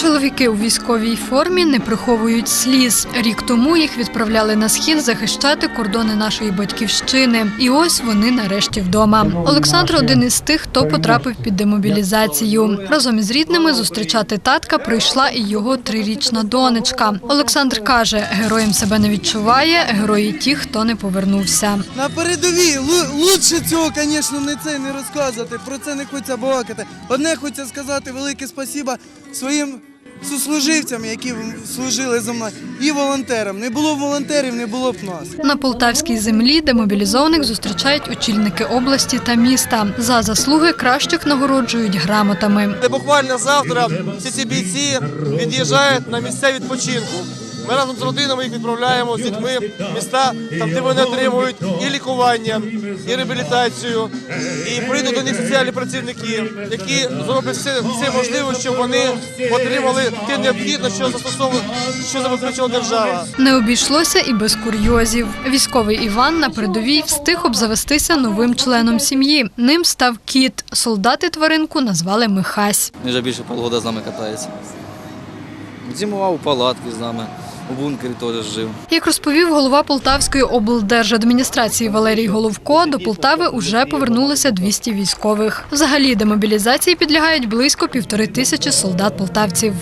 Чоловіки у військовій формі не приховують сліз. Рік тому їх відправляли на схід захищати кордони нашої батьківщини. І ось вони нарешті вдома. Олександр один із тих, хто потрапив під демобілізацію. Разом із рідними зустрічати татка прийшла і його трирічна донечка. Олександр каже, героєм себе не відчуває, герої ті, хто не повернувся. На передовій лучше цього, звісно, не це не розказувати. Про це не хочеться балакати. Одне хочеться сказати велике спасіба своїм сослуживцям, які служили за мною, і волонтерам. Не було б волонтерів, не було б нас. На полтавській землі демобілізованих зустрічають очільники області та міста. За заслуги кращих нагороджують грамотами. Де буквально завтра всі ці бійці від'їжджають на місця відпочинку. Ми разом з родинами їх відправляємо з дітьми в міста, там де вони отримують лікування, і реабілітацію, і прийдуть до них соціальні працівники, які зроблять все, все можливе, щоб вони отримали те необхідне, що застосовує, що забезпечила держава. Не обійшлося і без курйозів. Військовий Іван на передовій встиг обзавестися новим членом сім'ї. Ним став кіт. Солдати тваринку назвали Михась. Він вже більше полгода з нами катається. Зимував у палатки з нами, у бункері теж жив. Як розповів голова Полтавської облдержадміністрації Валерій Головко, до Полтави уже повернулося 200 військових. Взагалі демобілізації підлягають близько півтори тисячі солдат полтавців.